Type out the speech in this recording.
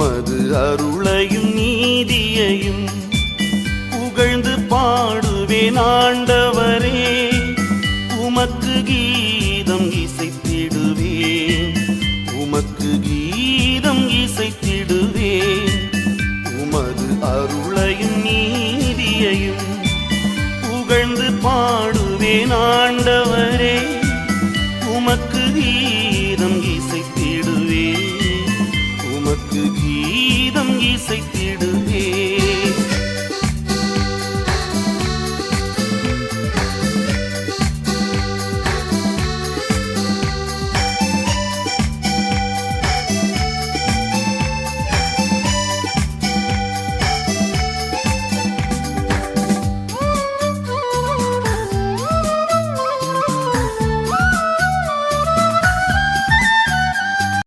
உமது அருளையும் நீதியையும் புகழ்ந்து பாடுவேன் ஆண்டவரே. உமக்கு கீதம் இசைத்திடுவேன். உமக்கு கீதம் இசைத்திடுவேன். உமது அருளையும் நீதியையும் புகழ்ந்து பாடுவேன் ஆண்டவரே. உமக்கு கீதம் கீதம் இசைத்து